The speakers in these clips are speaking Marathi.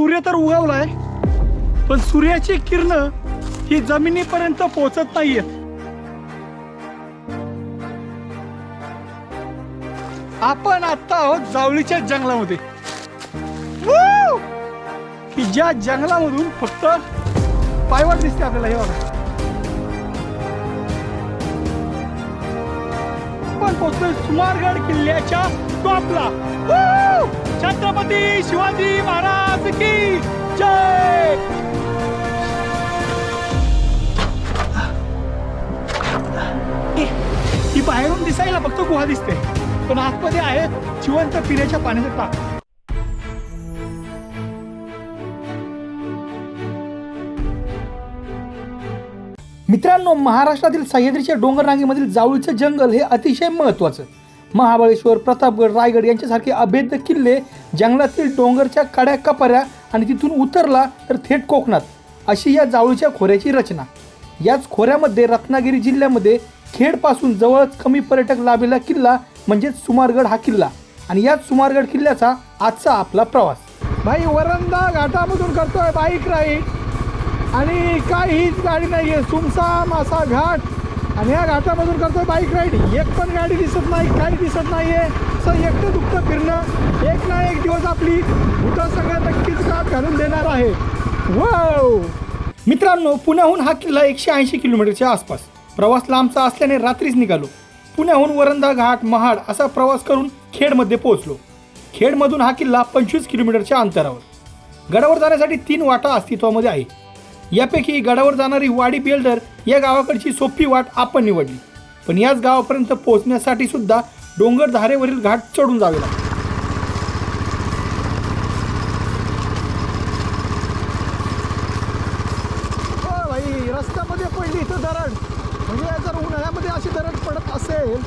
सूर्य तर उगवलाय पण सूर्याची किरण ही जमिनीपर्यंत पोहोचत नाहीये आपण आता आहोत जावळीच्या जंगलामध्ये. की ज्या जंगलामधून फक्त पायवाट दिसते आपल्याला हे बघा. आपण पोहोचतोय सुमारगड किल्ल्याच्या टॉपला. Woo! छत्रपती शिवाजी महाराज की जय! ही बाहेरून दिसायला फक्त गुहा दिसते. पण आतमध्ये आहे जिवंत पिण्याच्या पाण्याचा टाक मित्रांनो महाराष्ट्रातील सह्याद्रीच्या डोंगररांगेमधील जावळीचं जंगल हे अतिशय महत्त्वाचं. महाबळेश्वर प्रतापगड रायगड यांच्यासारखे अभेद्य किल्ले जंगलातील डोंगरच्या काड्या कपाऱ्या आणि तिथून उतरला तर थेट कोकणात अशी या जावळीच्या खोऱ्याची रचना. याच खोऱ्यामध्ये रत्नागिरी जिल्ह्यामध्ये खेडपासून जवळच कमी पर्यटक लाभलेला किल्ला म्हणजेच सुमारगड हा किल्ला आणि याच सुमारगड किल्ल्याचा आजचा आपला प्रवास. भाई वरंदा घाटामधून करतोय बाईक राईड आणि काय हीच गाडी नाही आहे सुमसाम असा घाट. आणि या घाटामधून करतोय बाईक राईड एक पण गाडी दिसत नाही काही दिसत नाही आहे असं एकटं दुखतं फिरणं. एक ना एक दिवस आपली भूता सगळ्यात नक्कीच गाठ घालून देणार आहे. वाव मित्रांनो पुण्याहून हा किल्ला एकशे ऐंशी किलोमीटरच्या आसपास. प्रवास लांबचा असल्याने रात्रीच निघालो. पुण्याहून वरंदा घाट महाड असा प्रवास करून खेडमध्ये पोहोचलो. खेडमधून हा किल्ला पंचवीस किलोमीटरच्या अंतरावर. गडावर जाण्यासाठी तीन वाटा अस्तित्वामध्ये आहे यापैकी गडावर जाणारी वाडी बेल्डर या गावाकडची सोपी वाट आपण निवडली. पण याच गावापर्यंत पोहोचण्यासाठी सुद्धा डोंगर धारेवरील घाट चढून जावे लागते भाई रस्त्यामध्ये पडली इथं दरड म्हणजे जर उन्हाळ्यामध्ये अशी दरड पडत असेल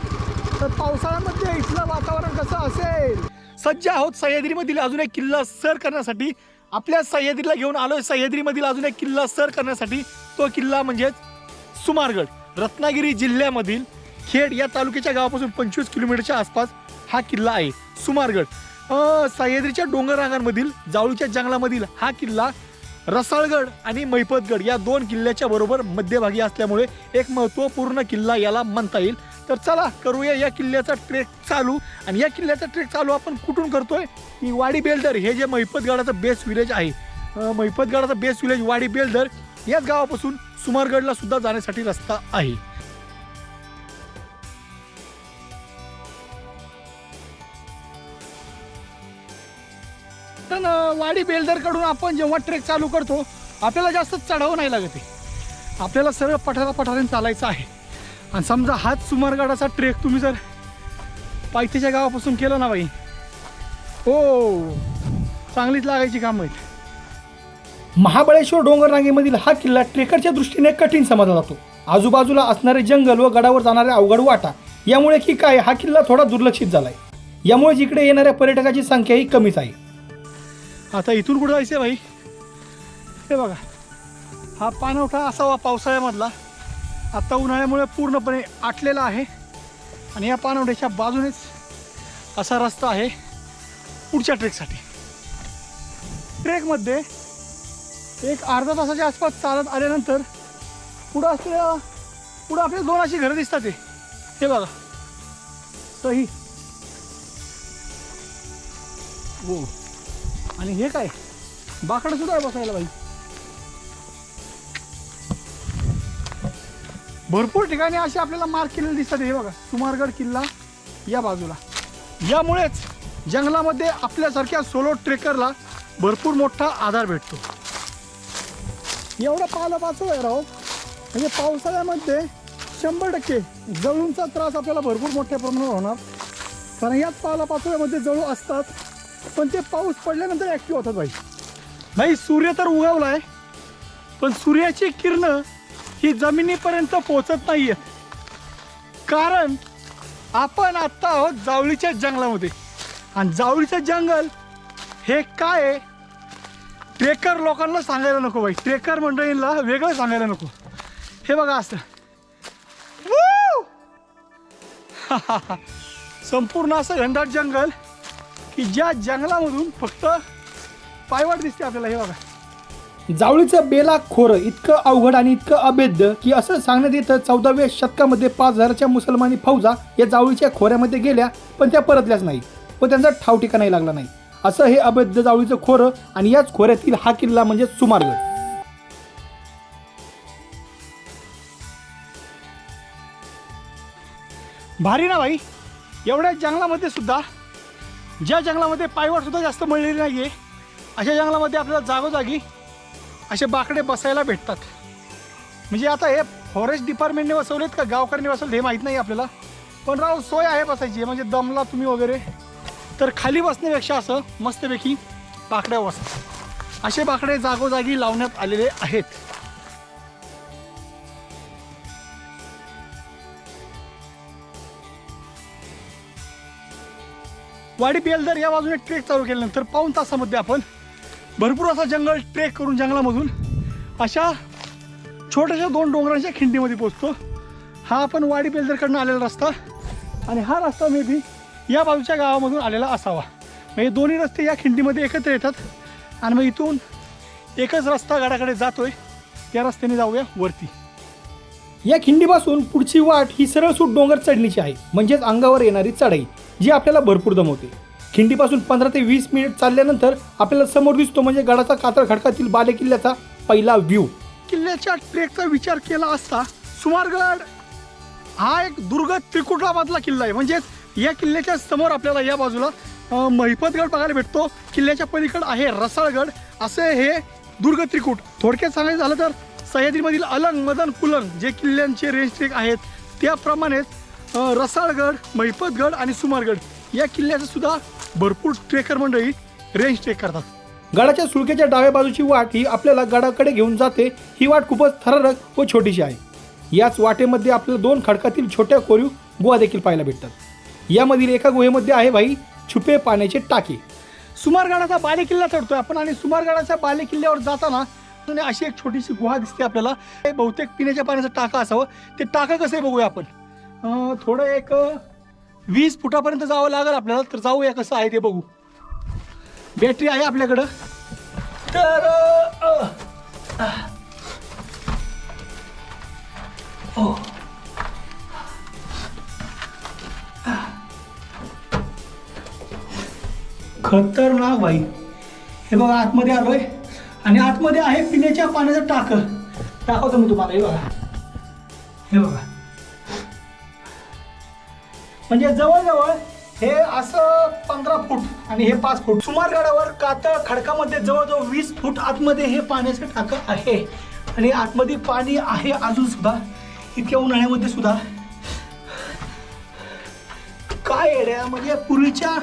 तर पावसाळ्यामध्ये इथलं वातावरण कसं असेल? सज्ज आहोत सह्याद्रीमधील अजून एक किल्ला सर करण्यासाठी. आपल्या सह्याद्रीला घेऊन आलोय सह्याद्रीमधील अजून एक किल्ला सर करण्यासाठी. तो किल्ला म्हणजेच सुमारगड रत्नागिरी जिल्ह्यामधील खेड या तालुक्याच्या गावापासून पंचवीस किलोमीटरच्या आसपास हा किल्ला आहे. सुमारगड. सह्याद्रीच्या डोंगर रांगांमधील जावळीच्या जंगलामधील हा किल्ला रसाळगड आणि मैपतगड या दोन किल्ल्याच्या बरोबर मध्यभागी असल्यामुळे एक महत्त्वपूर्ण किल्ला याला म्हणता येईल. तर चला करूया या किल्ल्याचा ट्रेक चालू. आणि या किल्ल्याचा ट्रेक चालू आपण कुठून करतोय? की वाडी बेलदर हे जे मैपतगडाचं बेस्ट विलेज आहे. अं, मैपतगडाचं बेस्ट विलेज वाडी बेलदर याच गावापासून सुमारगडला सुद्धा जाण्यासाठी रस्ता आहे. कारण वाडी बेल्दरकडून आपण जेव्हा ट्रेक चालू करतो आपल्याला जास्त चढावं नाही लागत आहे. आपल्याला सरळ पठारा पठाराने चालायचं आहे. आणि समजा हाच सुमारगडाचा ट्रेक तुम्ही जर पायथीच्या गावापासून केलं ना बाई. हो चांगलीच लागायची काम आहेत. महाबळेश्वर डोंगररांगेमधील हा किल्ला ट्रेकरच्या दृष्टीने कठीण समजला जातो. आजूबाजूला असणारे जंगल व गडावर जाणारे अवघड वाटा यामुळे की काय हा किल्ला थोडा दुर्लक्षित झालाय. यामुळे इकडे येणाऱ्या पर्यटकाची संख्याही कमीच आहे. आता इथून कुठं जायचं भाई? हे बघा. हा पाणवठा असावा पावसाळ्यामधला. आत्ता उन्हाळ्यामुळे पूर्णपणे आटलेला आहे. आणि या पाणवठ्याच्या बाजूनेच असा रस्ता आहे पुढच्या ट्रेकसाठी. ट्रेकमध्ये एक अर्धा तासाच्या आसपास चालत आल्यानंतर पुढं असलेल्या पुढं आपल्या दोन अशी घरं दिसतात हे. हे बघा. ही. हो. आणि हे काय? बाकडं सुद्धा आहे बसायला बाई. भरपूर ठिकाणी असे आपल्याला मार्क केलेले दिसतात हे बघा. सुमारगड किल्ला या बाजूला. यामुळेच जंगलामध्ये आपल्यासारख्या सोलो ट्रेकरला भरपूर मोठा आधार भेटतो. एवढा पाला पाचव आहे राव. म्हणजे पावसाळ्यामध्ये शंभर टक्के जळूंचा त्रास आपल्याला भरपूर मोठ्या प्रमाणावर होणार. कारण याच पाला पाचोळ्यामध्ये जळू असतात. पण ते पाऊस पडल्यानंतर ॲक्टिव्ह होतात भाई नाही सूर्य तर उगवलाय पण सूर्याची किरण ही जमिनीपर्यंत पोहोचत नाहीये कारण आपण आत्ता आहोत जावळीच्या जंगलामध्ये. आणि जावळीचं जंगल हे काय आहे? ट्रेकर लोकांना सांगायला नको बाई. ट्रेकर मंडळींना वेगळं सांगायला नको. हे बघा असं. संपूर्ण असं घनदाट जंगल की ज्या जंगलामधून फक्त पायवाट दिसते आपल्याला हे बघा. जावळीचं बेला खोरं इतकं अवघड आणि इतकं अभेद्य की असं सांगण्यात येतं चौदाव्या शतकामध्ये पाच हजारच्या मुसलमानी फौजा या जावळीच्या खोऱ्यामध्ये गेल्या पण त्या परतल्याच नाही व त्यांचा ठाव ठिकाणाही लागला नाही. असं हे अभेद्य जावळीचं खोरं आणि याच खोऱ्यातील हा किल्ला म्हणजे सुमारगड. भारी ना भाई? एवढ्या जंगलामध्ये सुद्धा ज्या जंगलामध्ये पायवाट सुद्धा जास्त मिळलेली नाही आहे अशा जंगलामध्ये आपल्याला जागोजागी असे बाकडे बसायला भेटतात. म्हणजे आता हे फॉरेस्ट डिपार्टमेंटने बसवलेत का गावकऱ्यांनी बसवलेत हे माहीत नाही आपल्याला. पण राव सोय आहे बसायची म्हणजे दमला तुम्ही वगैरे. तर खाली बसण्यापेक्षा असं मस्तपैकी बाकड्या बसा. असे बाकडे जागोजागी लावण्यात आलेले आहेत. वाडी बेलदर या बाजूने ट्रेक चालू केल्यानंतर पाऊन तासामध्ये आपण भरपूर असा जंगल ट्रेक करून जंगलामधून अशा छोट्याशा दोन डोंगरांच्या खिंडीमध्ये पोचतो हा आपण वाडी बेलदरकडनं आलेला रस्ता आणि हा रस्ता मे बी या बाजूच्या गावामधून आलेला असावा. म्हणजे दोन्ही रस्ते या खिंडीमध्ये एकत्र येतात आणि मग इथून एकच रस्ता गडाकडे जातोय. त्या रस्त्याने जाऊया वरती. या खिंडीपासून पुढची वाट ही सरळ सूट डोंगर चढणीची आहे. म्हणजेच अंगावर येणारी चढाई. जी आपल्याला भरपूर दमवते. खिंडीपासून पंधरा ते वीस मिनिट चालल्यानंतर आपल्याला समोर दिसतो म्हणजे गडाचा कातळ खडकातील बालेकिल्ल्याचा पहिला व्ह्यू किल्ल्याच्या ट्रेकचा विचार केला असता सुमारगड हा एक दुर्ग त्रिकुटाबादला किल्ला आहे. म्हणजेच या किल्ल्याच्या समोर आपल्याला या बाजूला महिपतगड बघायला भेटतो. किल्ल्याच्या पलीकडे आहे रसाळगड. असे हे दुर्ग त्रिकूट. थोडक्यात सांगायचं झालं तर सह्याद्रीमधील अलंग मदन कुलंग जे किल्ल्यांचे रेंज ट्रेक आहेत त्याप्रमाणेच रसाळगड महिपतगड आणि सुमारगड या किल्ल्याचं सुद्धा भरपूर ट्रेकर मंडळी रेंज ट्रेक करतात. गडाच्या सुळक्याच्या डाव्या बाजूची वाट ही आपल्याला गडाकडे घेऊन जाते. ही वाट खूपच थरारक व छोटीशी आहे. याच वाटेमध्ये आपल्याला दोन खडकातील छोट्या कोरीव गुहा देखील पाहायला भेटतात. यामधील एका गुहेमध्ये आहे भाई छुपे पाण्याचे टाके. सुमारगडाचा बाले किल्ला चढतोय आपण आणि सुमारगडाच्या बाले किल्ल्यावर जाताना अशी एक छोटीशी गुहा दिसते आपल्याला. बहुतेक पिण्याच्या पाण्याचं टाका असावं. ते टाका कसं बघूया आपण? अं, थोडं एक अं, वीस फुटापर्यंत जावं लागेल आपल्याला तर जाऊया कसं आहे ते बघू. बॅटरी आहे आपल्याकडं. तर अं, अं, खतरनाक भाई हे बघा आतमध्ये आलोय. आणि आतमध्ये आहे पिण्याच्या पाण्याचं टाक. दाखवतो मी तुम्हाला हे बघा. हे बघा. म्हणजे जवळजवळ हे असं पंधरा फूट आणि हे पाच फूट. सुमार गडावर कातळ खडकामध्ये जवळजवळ वीस फूट आतमध्ये हे पाण्याचं टाकं आहे. आणि आतमध्ये पाणी आहे अजून सुद्धा. इतक्या उन्हाळ्यामध्ये सुद्धा. काय येड्या म्हणजे पूर्वीच्या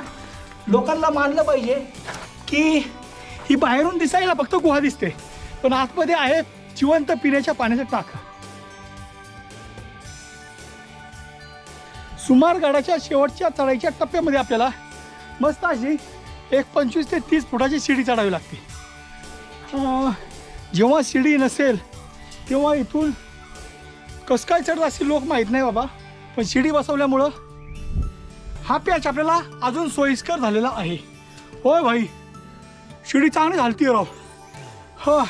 लोकांना मानलं पाहिजे की ही बाहेरून दिसायला फक्त गुहा दिसते. पण आतमध्ये आहे जिवंत पिण्याच्या पाण्याचं टाक. सुमार गडाच्या शेवटच्या चढाईच्या टप्प्यामध्ये आपल्याला मस्त अशी एक पंचवीस ते तीस फुटाची शिडी चढावी लागते. जेव्हा शिडी नसेल तेव्हा इथून कसं काय चढत असतील लोक माहीत नाही बाबा. पण शिडी बसवल्यामुळं हा पॅच आपल्याला अजून सोयीस्कर झालेला आहे. होय भाई शिडी चांगली झालती राव. हा.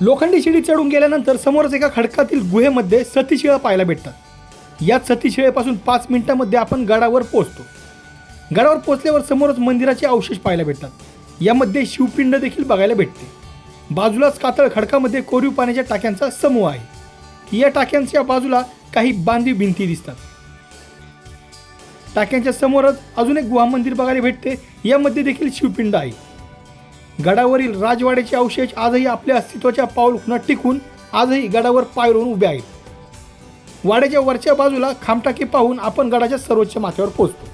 लोखंडी शिडी चढून गेल्यानंतर समोरच एका खडकातील गुहेमध्ये सतीशिळा पाहायला भेटतात. या सतीशिळेपासून पाच मिनिटांमध्ये आपण गडावर पोहोचतो. गडावर पोचल्यावर समोरच मंदिराचे अवशेष पाहायला भेटतात. यामध्ये शिवपिंड देखील बघायला भेटते. बाजूलाच कातळ खडकामध्ये कोरीव पाण्याच्या टाक्यांचा समूह आहे. या टाक्यांच्या बाजूला काही बांधीव भिंती दिसतात. टाक्यांच्या समोरच अजून एक गुहा मंदिर बघायला भेटते. यामध्ये देखील शिवपिंड आहे. गडावरील राजवाड्याचे अवशेष आजही आपल्या अस्तित्वाच्या पाऊल टिकून आजही गडावर पाय रोवून उभे आहेत. वाड्याच्या वरच्या बाजूला खामटाकी पाहून आपण गडाच्या सर्वोच्च माथ्यावर पोहोचतो.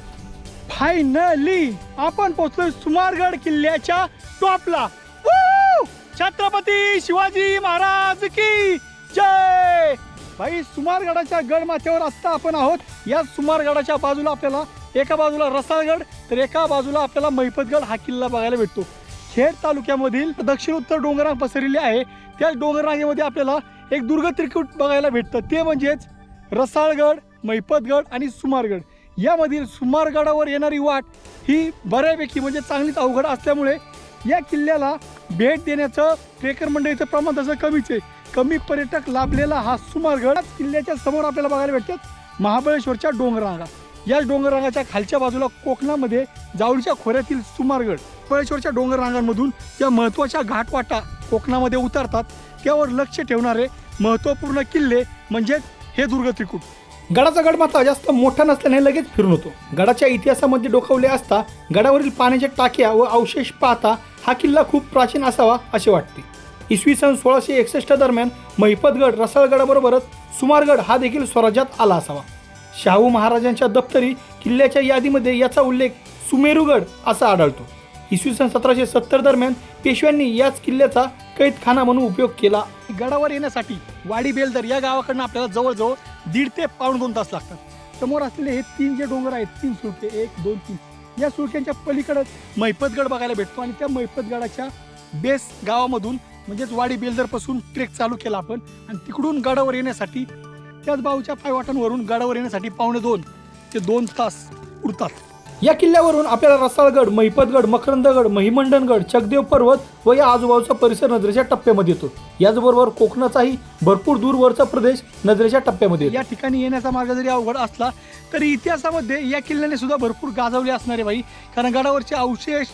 फायनली आपण पोहोचलोय सुमारगड किल्ल्याच्या टॉपला. Woo! छत्रपती शिवाजी महाराज की जय! भाई सुमारगडाच्या गडमाथ्यावर आत्ता आपण आहोत. या सुमारगडाच्या बाजूला आपल्याला एका बाजूला रसाळगड तर एका बाजूला आपल्याला मैपतगड हा किल्ला बघायला भेटतो. खेड तालुक्यामधील दक्षिण उत्तर डोंगरांग पसरलेली आहे. त्या डोंगररांगेमध्ये आपल्याला एक दुर्ग त्रिकूट बघायला भेटतं. ते म्हणजेच रसाळगड मैपतगड आणि सुमारगड. यामधील सुमारगडावर येणारी वाट ही बऱ्यापैकी म्हणजे चांगलीच अवघड असल्यामुळे या किल्ल्याला भेट देण्याचं ट्रेकर मंडळीचं प्रमाण तसं कमीच आहे. कमी पर्यटक लाभलेला हा सुमारगड किल्ल्याच्या समोर आपल्याला बघायला भेटतात महाबळेश्वरच्या डोंगररांगा. या डोंगररांगाच्या खालच्या बाजूला कोकणामध्ये जावळीच्या खोऱ्यातील सुमारगड. महाबळेश्वरच्या डोंगररांगांमधून ज्या महत्त्वाच्या घाटवाटा कोकणामध्ये उतरतात. त्यावर लक्ष ठेवणारे महत्त्वपूर्ण किल्ले म्हणजेच हे दुर्ग त्रिकूट. गडाचा गड मात्र जास्त मोठा नसल्याने लगेच फिरून होतो. गडाच्या इतिहासामध्ये डोकावले असता गडावरील पाण्याच्या टाक्या व अवशेष पाहता हा किल्ला खूप प्राचीन असावा असे वाटते. इसवी सन सोळाशे एकसष्ट दरम्यान महिपतगड रसाळगडाबरोबरच सुमारगड हा देखील स्वराज्यात आला असावा. शाहू महाराजांच्या दप्तरी किल्ल्याच्या यादीमध्ये याचा उल्लेख सुमेरुगड असा आढळतो. इसवी सन सतराशे सत्तर दरम्यान पेशव्यांनी याच किल्ल्याचा कैदखाना म्हणून उपयोग केला. गडावर येण्यासाठी वाडी बेलदर या गावाकडनं आपल्याला जवळजवळ दीड ते पाऊण दोन तास लागतात. समोर असलेले हे तीन जे डोंगर आहेत तीन सुळके एक दोन तीन या सुळक्यांच्या पलीकडं मैपतगड बघायला भेटतो आणि त्या मैपतगडाच्या बेस गावामधून म्हणजेच वाडी बेलदरपासून ट्रेक चालू केला आपण आणि तिकडून गडावर येण्यासाठी त्याच बाजूच्या पायवाटांवरून गडावर येण्यासाठी पावणे दोन ते दोन तास उरतात. या किल्ल्यावरून आपल्याला रसाळगड महिपतगड मकरंदगड महिमंडनगड चकदेव पर्वत व या आजूबाजूचा परिसर नजरेच्या टप्प्यामध्ये येतो. याचबरोबर कोकणाचाही भरपूर दूरवरचा प्रदेश नजरेच्या टप्प्यामध्ये या ठिकाणी येण्याचा मार्ग जरी अवघड असला तरी इतिहासामध्ये या किल्ल्याने सुद्धा भरपूर गाजवले असणारे बाई कारण गडावरचे अवशेष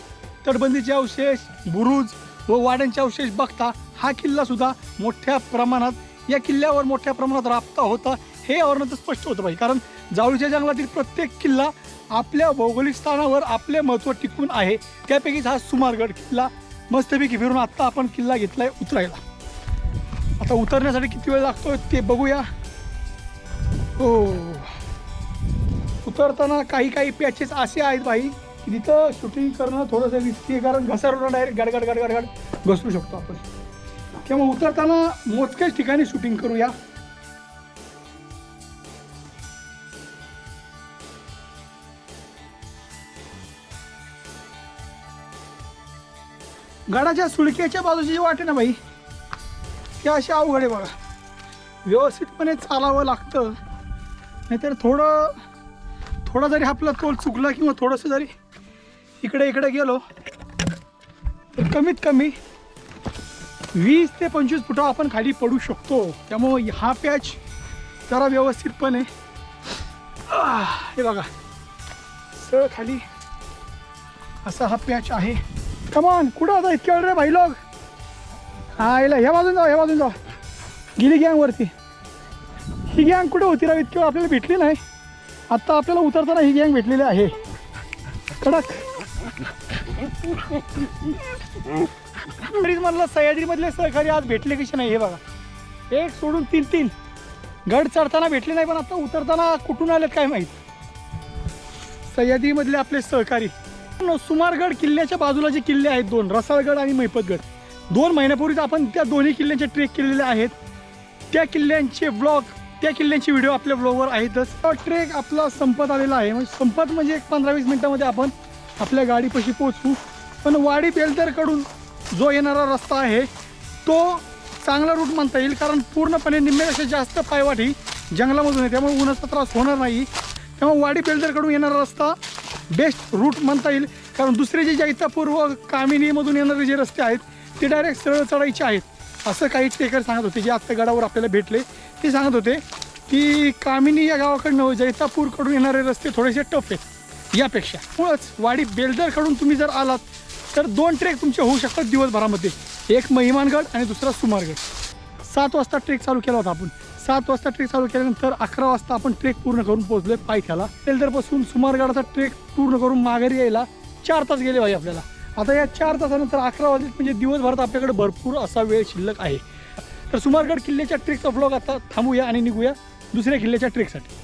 तटबंदीचे अवशेष बुरुज व वाड्यांचे अवशेष बघता हा किल्ला सुद्धा मोठ्या प्रमाणात या किल्ल्यावर मोठ्या प्रमाणात राबता होता हे यावरनं तर स्पष्ट होतं बाई कारण जावळीच्या जंगलातील प्रत्येक किल्ला आपल्या भौगोलिक स्थानावर आपले महत्त्व टिकून आहे. त्यापैकीच हा सुमारगड किल्ला मस्तपैकी फिरून आत्ता आपण किल्ला घेतलाय उतरायला. आता उतरण्यासाठी किती वेळ लागतो ते बघूया. हो. उतरताना काही काही पॅचेस असे आहेत भाई की तिथं शूटिंग करणं थोडंसं रिस्की कारण घसरलं डायरेक्ट गडगड गडगड गड घसरू शकतो आपण. त्यामुळे उतरताना मोजक्याच ठिकाणी शूटिंग करूया. गडाच्या सुळक्याच्या बाजूची जी वाट आहे ना बाई ती अशी अवघड आहे बघा. व्यवस्थितपणे चालावं लागतं. नाहीतर थोडं थोडा जरी आपला तोल चुकला किंवा थोडंसं जरी इकडे इकडे गेलो तर कमीत कमी वीस ते पंचवीस फुटं आपण खाली पडू शकतो. त्यामुळं हा पॅच जरा व्यवस्थितपणे हे बघा. सळ खाली असा हा पॅच आहे. कमान कुठं होता? इतक्या वेळ रे भाई लोक? हा याला ह्या बाजून जाऊ ह्या बाजून जाऊ गेली गँग वरती. ही गँग कुठे होती राव? इतकी वेळ आपल्याला भेटली नाही. आत्ता आपल्याला उतरताना ही गँग भेटलेली आहे. कडक. म्हणलं सह्याद्रीमधले सहकारी आज भेटले कसे नाही हे बघा. एक सोडून तीन तीन. गड चढताना भेटले नाही पण आता उतरताना कुठून आलेत काय माहीत? सह्याद्रीमधले आपले सहकारी. सुमारगड किल्ल्याच्या बाजूला जे किल्ले आहेत दोन रसाळगड आणि मैपतगड. दोन महिन्यापूर्वीच आपण त्या दोन्ही किल्ल्यांचे ट्रेक केलेले आहेत. त्या किल्ल्यांचे ब्लॉग त्या किल्ल्यांचे व्हिडिओ आपल्या ब्लॉगवर आहेतच. ट्रेक आपला संपत आलेला आहे. म्हणजे संपत म्हणजे एक पंधरा वीस मिनिटामध्ये आपण आपल्या गाडीपाशी पोचू पण वाडी बेलदरकडून जो येणारा रस्ता आहे तो चांगला रूट मानता येईल. कारण पूर्णपणे निम्म्यापेक्षा जास्त पायवाट ही जंगलामधून आहे. त्यामुळे उन्हाचा त्रास होणार नाही. त्यामुळे वाडी बेलदरकडून येणारा रस्ता बेस्ट रूट म्हणता येईल. कारण दुसरे जे जैतापूर व कामिनीमधून येणारे जे रस्ते आहेत ते डायरेक्ट सरळ चढायचे आहेत. असं काही ट्रेकर सांगत होते जे आत्ता गडावर आपल्याला भेटले. ते सांगत होते की कामिनी या गावाकडनं जैतापूरकडून येणारे रस्ते थोडेसे टफ आहेत. यापेक्षा मुळच वाडी बेलदरकडून तुम्ही जर आलात तर दोन ट्रेक तुमचे होऊ शकतात दिवसभरामध्ये. एक महिमानगड आणि दुसरा सुमारगड. सात वाजता ट्रेक चालू केला होता आपण. सात वाजता ट्रेक चालू केल्यानंतर अकरा वाजता आपण ट्रेक पूर्ण करून पोहोचलोय पायथ्याला. बेलदरपासून सुमारगडाचा ट्रेक पूर्ण करून माघारी यायला चार तास गेले पाहिजे आपल्याला. आता या चार तासानंतर अकरा वाजले म्हणजे दिवसभरात आपल्याकडे भरपूर असा वेळ शिल्लक आहे. तर सुमारगड किल्ल्याच्या ट्रेकचा फ्लॉग आता थांबूया आणि निघूया दुसऱ्या किल्ल्याच्या ट्रेकसाठी.